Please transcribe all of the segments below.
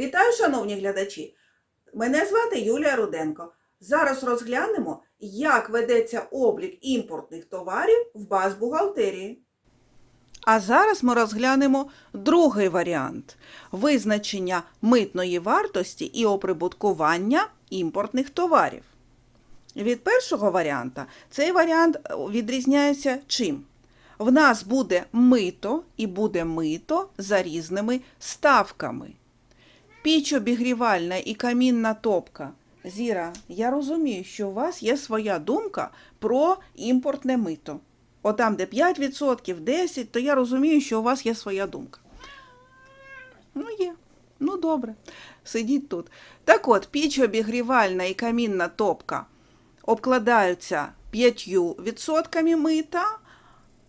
Вітаю, шановні глядачі! Мене звати Юлія Руденко. Зараз розглянемо, як ведеться облік імпортних товарів в базбухгалтерії. А зараз ми розглянемо другий варіант визначення митної вартості і оприбуткування імпортних товарів. Від першого варіанта цей варіант е, відрізняється чим? В нас буде мито і буде мито за різними ставками. Піч обігрівальна і камінна топка. Зіра, я розумію, що у вас є своя думка про імпортне мито. Отам, де 5%, 10%, то я розумію, що у вас є своя думка. Ну, є. Ну, добре. Сидіть тут. Так от, піч обігрівальна і камінна топка обкладаються 5% мита,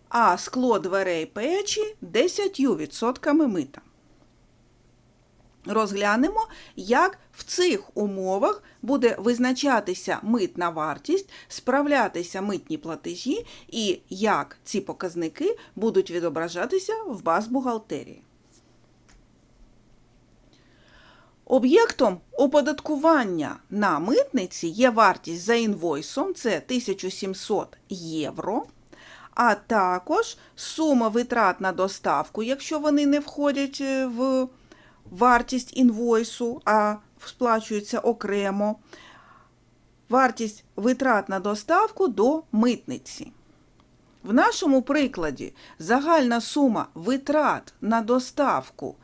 а скло дверей печі 10% мита. Розглянемо, як в цих умовах буде визначатися митна вартість, справлятися митні платежі і як ці показники будуть відображатися в базбухгалтерії. Об'єктом оподаткування на митниці є вартість за інвойсом це 1700 євро, а також сума витрат на доставку, якщо вони не входять е, в вартість інвойсу, а сплачуються окремо, вартість витрат на доставку до митниці. В нашому прикладі загальна сума витрат на доставку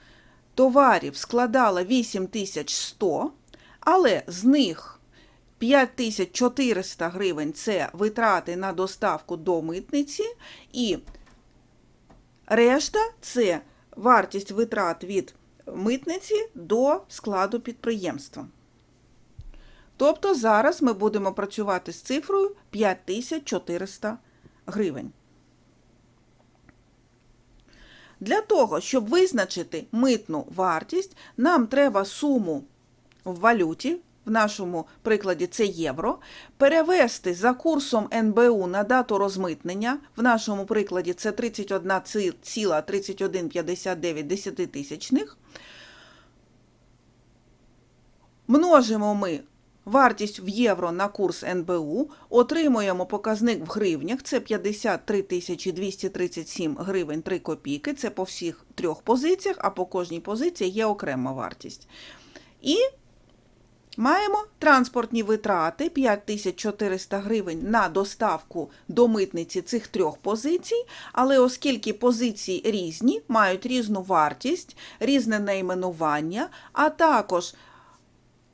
товарів складала 8100, але з них 5400 гривень це витрати на доставку до митниці, і решта це вартість витрат від митниці до складу підприємства. Тобто зараз ми будемо працювати з цифрою 5400 гривень. Для того, щоб визначити митну вартість, нам треба суму в валюті, в нашому прикладі це євро, перевести за курсом НБУ на дату розмитнення, в нашому прикладі це 31,3159 десятитисячних. Множимо ми вартість в євро на курс НБУ, отримуємо показник в гривнях, це 53 237 гривень 3 копійки, це по всіх трьох позиціях, а по кожній позиції є окрема вартість. І маємо транспортні витрати 5400 гривень на доставку до митниці цих трьох позицій, але оскільки позиції різні, мають різну вартість, різне найменування, а також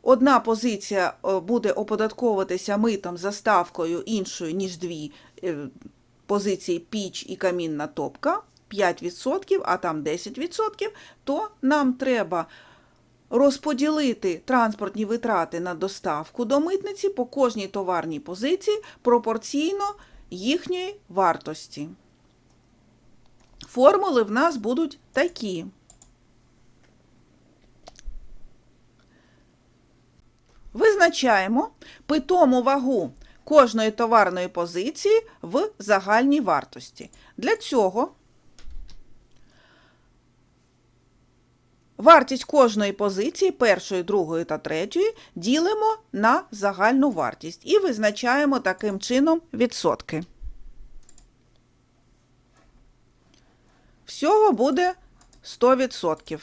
Одна позиція е, буде оподатковуватися митом за ставкою іншою, ніж дві е, позиції піч і камінна топка 5%, а там 10%, то нам треба розподілити транспортні витрати на доставку до митниці по кожній товарній позиції пропорційно їхньої вартості. Формули в нас будуть такі. Визначаємо питому вагу кожної товарної позиції в загальній вартості. Для цього вартість кожної позиції, першої, другої та третьої, ділимо на загальну вартість і визначаємо таким чином відсотки. Всього буде 100%.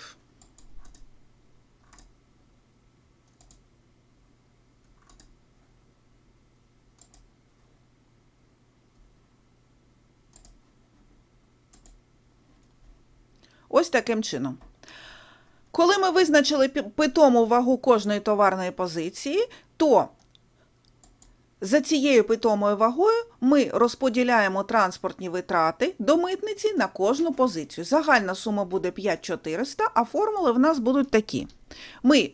Ось таким чином. Коли ми визначили питому вагу кожної товарної позиції, то за цією питомою вагою ми розподіляємо транспортні витрати до митниці на кожну позицію. Загальна сума буде 5400, а формули в нас будуть такі. Ми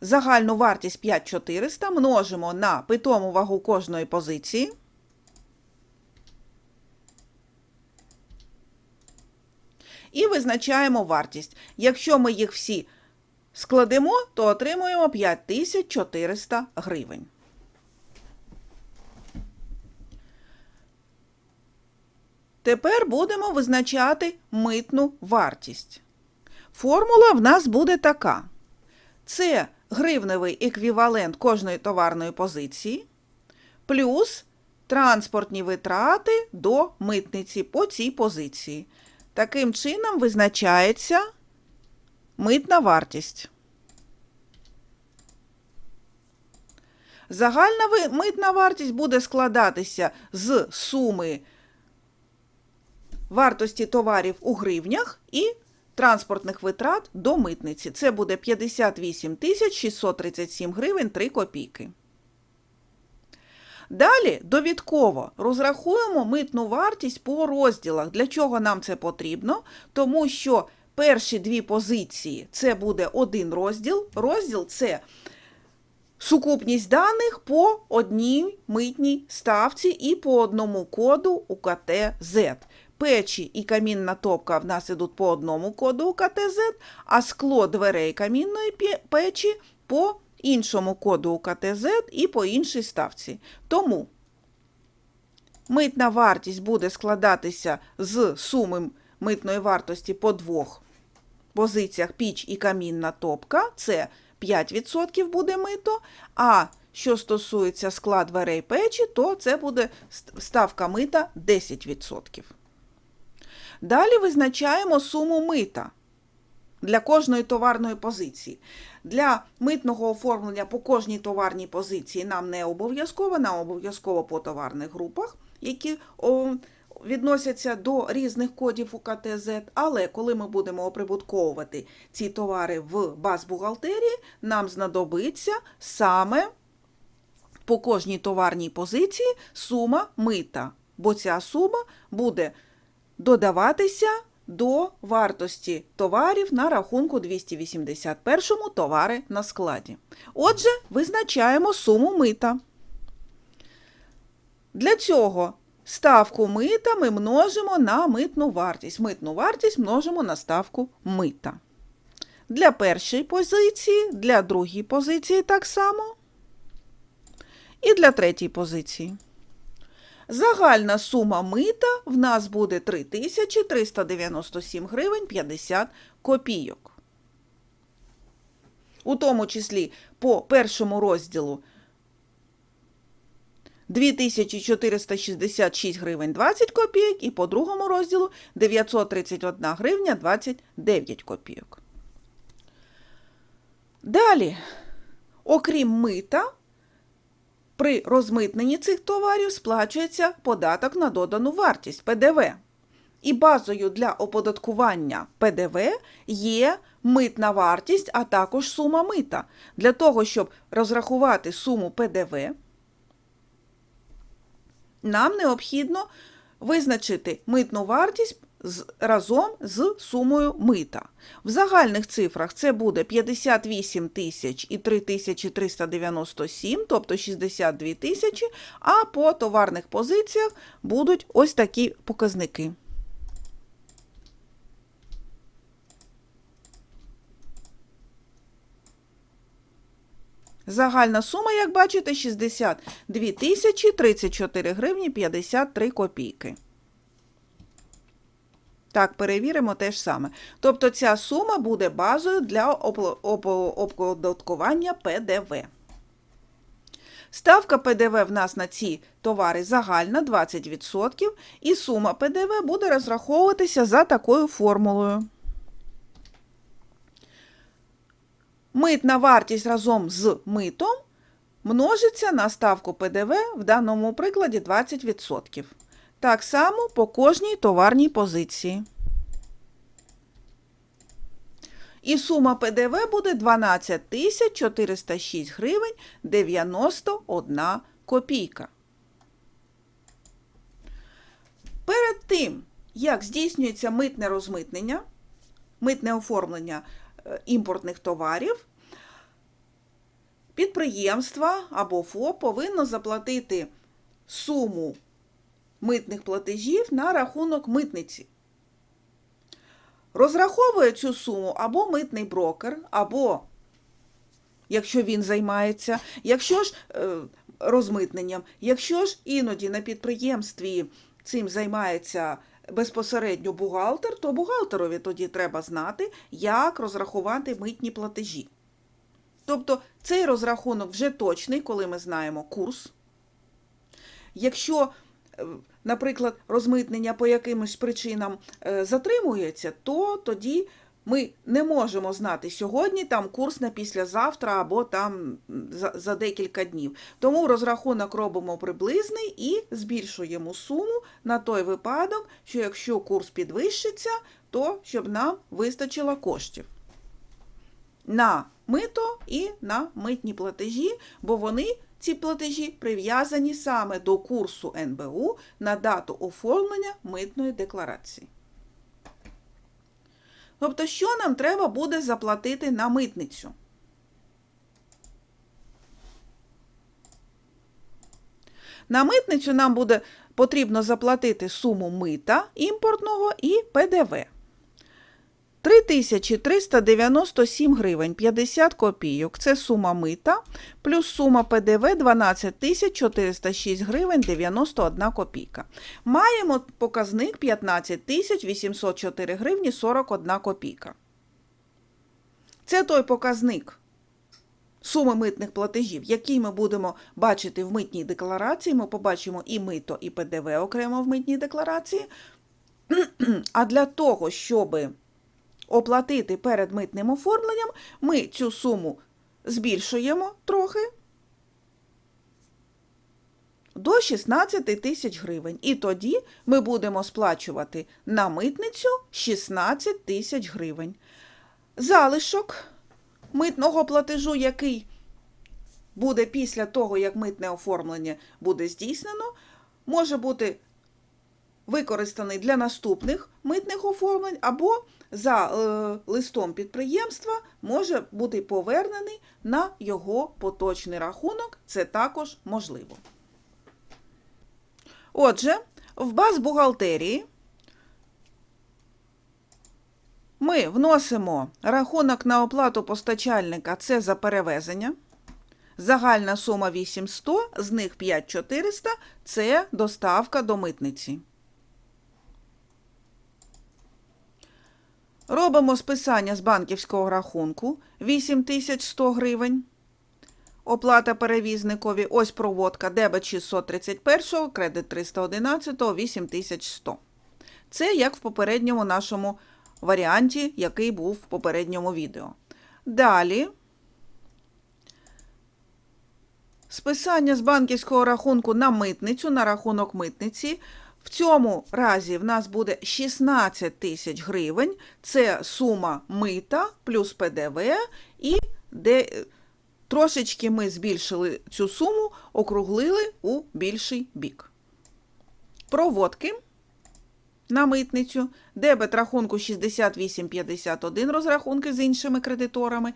загальну вартість 5400 множимо на питому вагу кожної позиції. І визначаємо вартість. Якщо ми їх всі складемо, то отримуємо 5400 гривень. Тепер будемо визначати митну вартість. Формула в нас буде така: Це гривневий еквівалент кожної товарної позиції, плюс транспортні витрати до митниці по цій позиції. Таким чином визначається митна вартість. Загальна митна вартість буде складатися з суми вартості товарів у гривнях і транспортних витрат до митниці. Це буде 58 637 гривень 3 копійки. Далі довідково розрахуємо митну вартість по розділах. Для чого нам це потрібно? Тому що перші дві позиції це буде один розділ. Розділ це сукупність даних по одній митній ставці і по одному коду УКТ-Z. Печі і камінна топка в нас ідуть по одному коду УКТ-Z, а скло дверей камінної печі по іншому коду УКТ-Z і по іншій ставці. Тому митна вартість буде складатися з суми митної вартості по двох позиціях піч і камінна топка. Це 5% буде мито. А що стосується скла дверей печі, то це буде ставка мита 10%. Далі визначаємо суму мита для кожної товарної позиції. Для митного оформлення по кожній товарній позиції нам не обов'язково, нам обов'язково по товарних групах, які відносяться до різних кодів УКТ-Z, але коли ми будемо оприбутковувати ці товари в баз бухгалтерії, нам знадобиться саме по кожній товарній позиції сума мита, бо ця сума буде додаватися до вартості товарів на рахунку 281 товари на складі. Отже, визначаємо суму мита. Для цього ставку мита ми множимо на митну вартість. Митну вартість множимо на ставку мита. Для першої позиції, для другої позиції так само. І для третьої позиції. Загальна сума мита в нас буде 3397 гривень 50 копійок. У тому числі по першому розділу 2466 гривень 20 копійок і по другому розділу 931 гривня 29 копійок. Далі, окрім мита, при розмитненні цих товарів сплачується податок на додану вартість ПДВ. І базою для оподаткування ПДВ є митна вартість, а також сума мита. Для того, щоб розрахувати суму ПДВ, нам необхідно визначити митну вартість разом з сумою мита. В загальних цифрах це буде 58 тисяч і 3397, тобто 62 тисячі, а по товарних позиціях будуть ось такі показники. Загальна сума, як бачите, 62 тисячі 34 гривні 53 копійки. Так, перевіримо те ж саме. Тобто ця сума буде базою для оподаткування ПДВ. Ставка ПДВ в нас на ці товари загальна 20%, і сума ПДВ буде розраховуватися за такою формулою. Митна вартість разом з митом множиться на ставку ПДВ в даному прикладі 20%. Так само по кожній товарній позиції. І сума ПДВ буде 12 тисяч 406 гривень 91 копійка. Перед тим, як здійснюється митне розмитнення, митне оформлення е, імпортних товарів, підприємство або ФОП повинно заплатити суму митних платежів на рахунок митниці. Розраховує цю суму або митний брокер, або, якщо він займається, якщо ж е, розмитненням, якщо ж іноді на підприємстві цим займається безпосередньо бухгалтер, то бухгалтерові тоді треба знати, як розрахувати митні платежі. Тобто цей розрахунок вже точний, коли ми знаємо курс. Якщо, наприклад, розмитнення по якимось причинам е, затримується, то тоді ми не можемо знати сьогодні там курс на післязавтра або там за, за декілька днів. Тому розрахунок робимо приблизний і збільшуємо суму на той випадок, що якщо курс підвищиться, то щоб нам вистачило коштів на мито і на митні платежі, бо вони, ці платежі, прив'язані саме до курсу НБУ на дату оформлення митної декларації. Тобто, що нам треба буде заплатити на митницю? На митницю нам буде потрібно заплатити суму мита імпортного і ПДВ. 3397 гривень 50 копійок. Це сума мита, плюс сума ПДВ 12 406 гривень 91 копійка. Маємо показник 15 804 гривні 41 копійка. Це той показник суми митних платежів, який ми будемо бачити в митній декларації. Ми побачимо і мито, і ПДВ окремо в митній декларації. А для того, щоби оплатити перед митним оформленням, ми цю суму збільшуємо трохи до 16 тисяч гривень. І тоді ми будемо сплачувати на митницю 16 тисяч гривень. Залишок митного платежу, який буде після того, як митне оформлення буде здійснено, може бути використаний для наступних митних оформлень або за е, листом підприємства може бути повернений на його поточний рахунок. Це також можливо. Отже, в баз бухгалтерії ми вносимо рахунок на оплату постачальника це за перевезення. Загальна сума 8100, з них 5400 – це доставка до митниці. Робимо списання з банківського рахунку 8100 гривень. Оплата перевізникові. Ось проводка дебет 631, кредит 311, 8100. Це як в попередньому нашому варіанті, який був в попередньому відео. Далі. Списання з банківського рахунку на митницю, на рахунок митниці. В цьому разі в нас буде 16 тисяч гривень. Це сума мита плюс ПДВ, і де трошечки ми збільшили цю суму, округлили у більший бік. Проводки на митницю, дебет рахунку 6851 розрахунки з іншими кредиторами.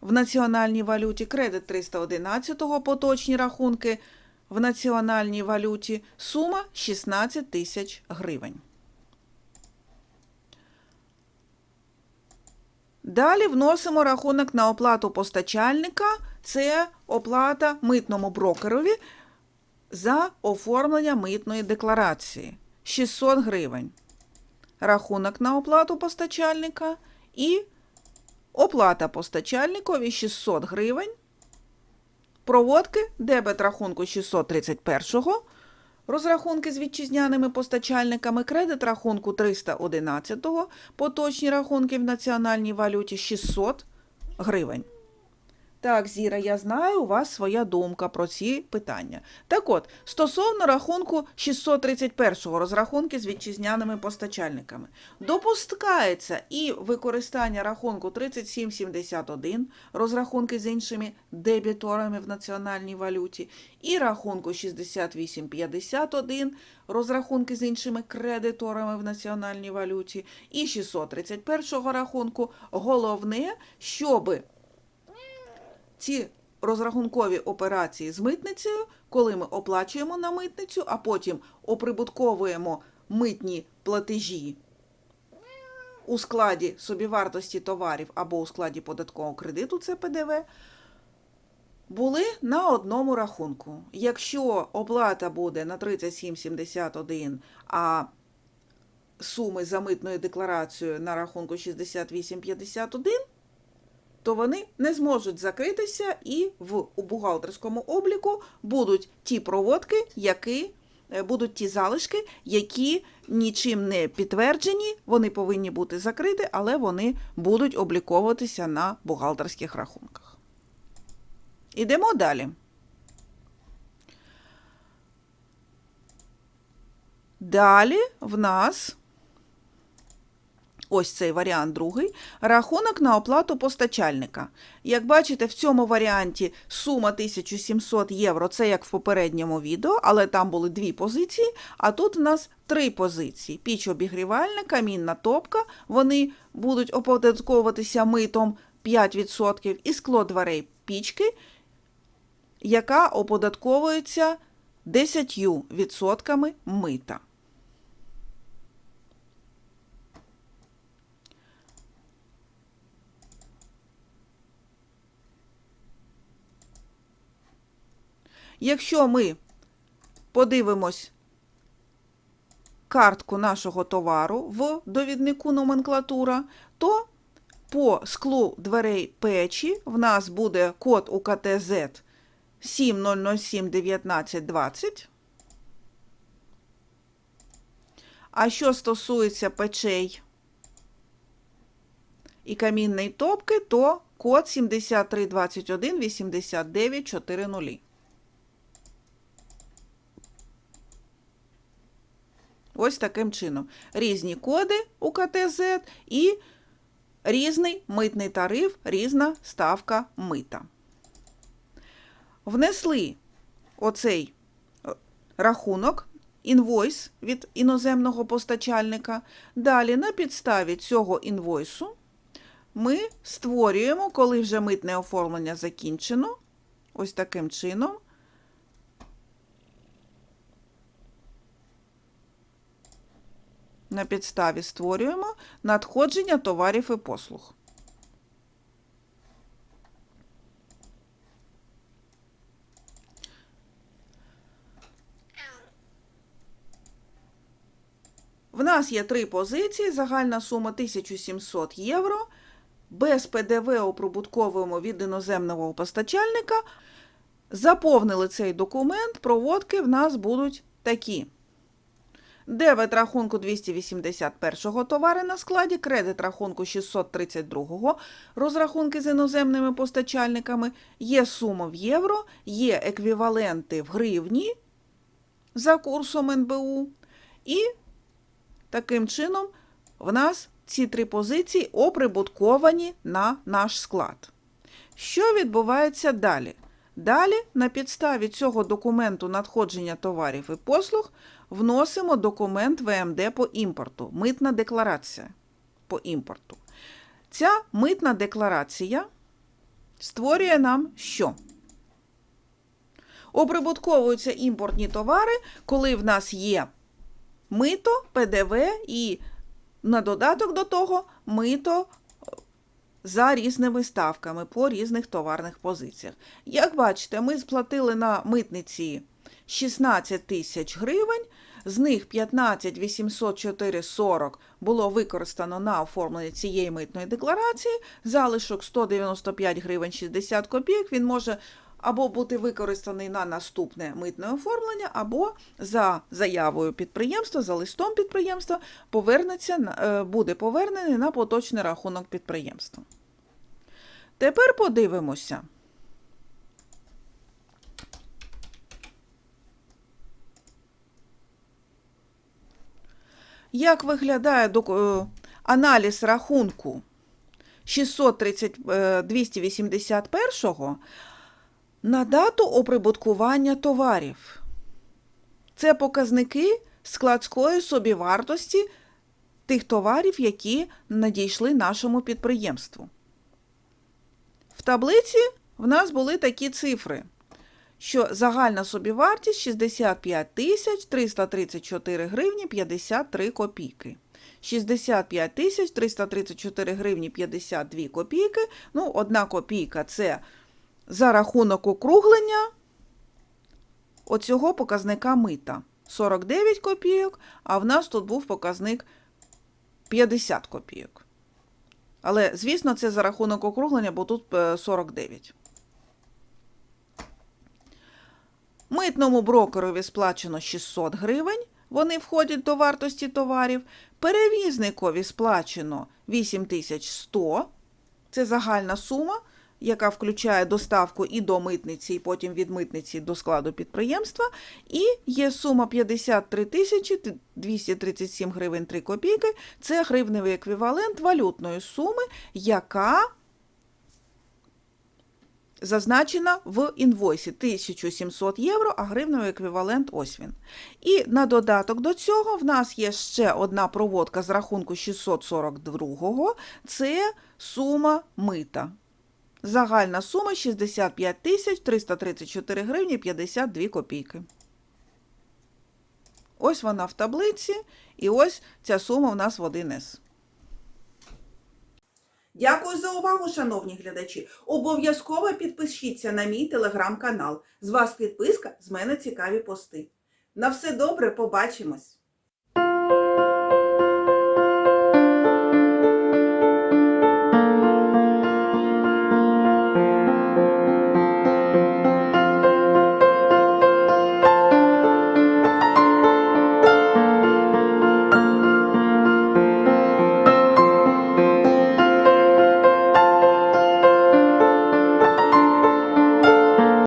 В національній валюті кредит 311 поточні рахунки в національній валюті сума 16 тисяч гривень. Далі вносимо рахунок на оплату постачальника. Це оплата митному брокерові за оформлення митної декларації 600 гривень. Рахунок на оплату постачальника і оплата постачальникові 600 гривень. Проводки дебет рахунку 631-го, розрахунки з вітчизняними постачальниками, кредит рахунку 311-го, поточні рахунки в національній валюті 600 гривень. Так, Зіра, я знаю, у вас своя думка про ці питання. Так от, стосовно рахунку 631-го розрахунки з вітчизняними постачальниками, допускається і використання рахунку 3771, розрахунки з іншими дебіторами в національній валюті, і рахунку 6851, розрахунки з іншими кредиторами в національній валюті, і 631 го рахунку. Головне, щоби ці розрахункові операції з митницею, коли ми оплачуємо на митницю, а потім оприбутковуємо митні платежі у складі собівартості товарів або у складі податкового кредиту, це ПДВ, були на одному рахунку. Якщо оплата буде на 37,71, а суми за митною декларацією на рахунку 68,51, то вони не зможуть закритися і в бухгалтерському обліку будуть ті проводки, які е, будуть ті залишки, які нічим не підтверджені, вони повинні бути закриті, але вони будуть обліковуватися на бухгалтерських рахунках. Ідемо далі. Далі в нас ось цей варіант другий рахунок на оплату постачальника. Як бачите, в цьому варіанті сума 1700 євро це як в попередньому відео, але там були дві позиції, а тут у нас три позиції: піч обігрівальна, камінна топка. Вони будуть оподатковуватися митом 5% і скло дверей пічки, яка оподатковується 10% мита. Якщо ми подивимось картку нашого товару в довіднику номенклатура, то по склу дверей печі в нас буде код УКТЗ 70071920. А що стосується печей і камінної топки, то код 7321 8940. Ось таким чином. Різні коди у КТЗ і різний митний тариф, різна ставка мита. Внесли оцей е, рахунок, інвойс від іноземного постачальника. Далі на підставі цього інвойсу ми створюємо, коли вже митне оформлення закінчено, ось таким чином. На підставі створюємо надходження товарів і послуг. В нас є три позиції, загальна сума 1700 євро. Без ПДВ оприбутковуємо від іноземного постачальника. Заповнили цей документ, проводки в нас будуть такі. Дебет рахунку 281-го товари на складі, кредит рахунку 632-го, розрахунки з іноземними постачальниками, є сума в євро, є еквіваленти в гривні за курсом НБУ. І таким чином в нас ці три позиції оприбутковані на наш склад. Що відбувається далі? Далі на підставі цього документу надходження товарів і послуг вносимо документ ВМД по імпорту, митна декларація по імпорту. Ця митна декларація створює нам що? Оприбутковуються імпортні товари, коли в нас є мито, ПДВ і на додаток до того мито за різними ставками по різних товарних позиціях. Як бачите, ми сплатили на митниці 16 тисяч гривень, з них 15 804,40 було використано на оформлення цієї митної декларації, залишок 195 гривень 60 копійок, він може або бути використаний на наступне митне оформлення, або за заявою підприємства, за листом підприємства повернеться, е, буде повернений на поточний рахунок підприємства. Тепер подивимося. Як виглядає е, аналіз рахунку 630, е, 281 на дату оприбуткування товарів? Це показники складської собівартості тих товарів, які надійшли нашому підприємству. В таблиці в нас були такі цифри, що загальна собівартість 65 тисяч 334 гривні 53 копійки. 65 тисяч 334 гривні 52 копійки. Ну, одна копійка це за рахунок округлення оцього показника мита. 49 копійок, а в нас тут був показник 50 копійок. Але, звісно, це за рахунок округлення, бо тут е, 49. Митному брокерові сплачено 600 гривень. Вони входять до вартості товарів. Перевізникові сплачено 8100. Це загальна сума, яка включає доставку і до митниці, і потім від митниці до складу підприємства. І є сума 53 тисячі 237 гривень 3 копійки. Це гривневий еквівалент валютної суми, яка зазначена в інвойсі 1700 євро, а гривневий еквівалент ось він. І на додаток до цього в нас є ще одна проводка з рахунку 642 це сума мита. Загальна сума 65 тисяч 334 гривні 52 копійки. Ось вона в таблиці, і ось ця сума у нас в 1С. Дякую за увагу, шановні глядачі. Обов'язково підпишіться на мій телеграм-канал. З вас підписка, з мене цікаві пости. На все добре, побачимось!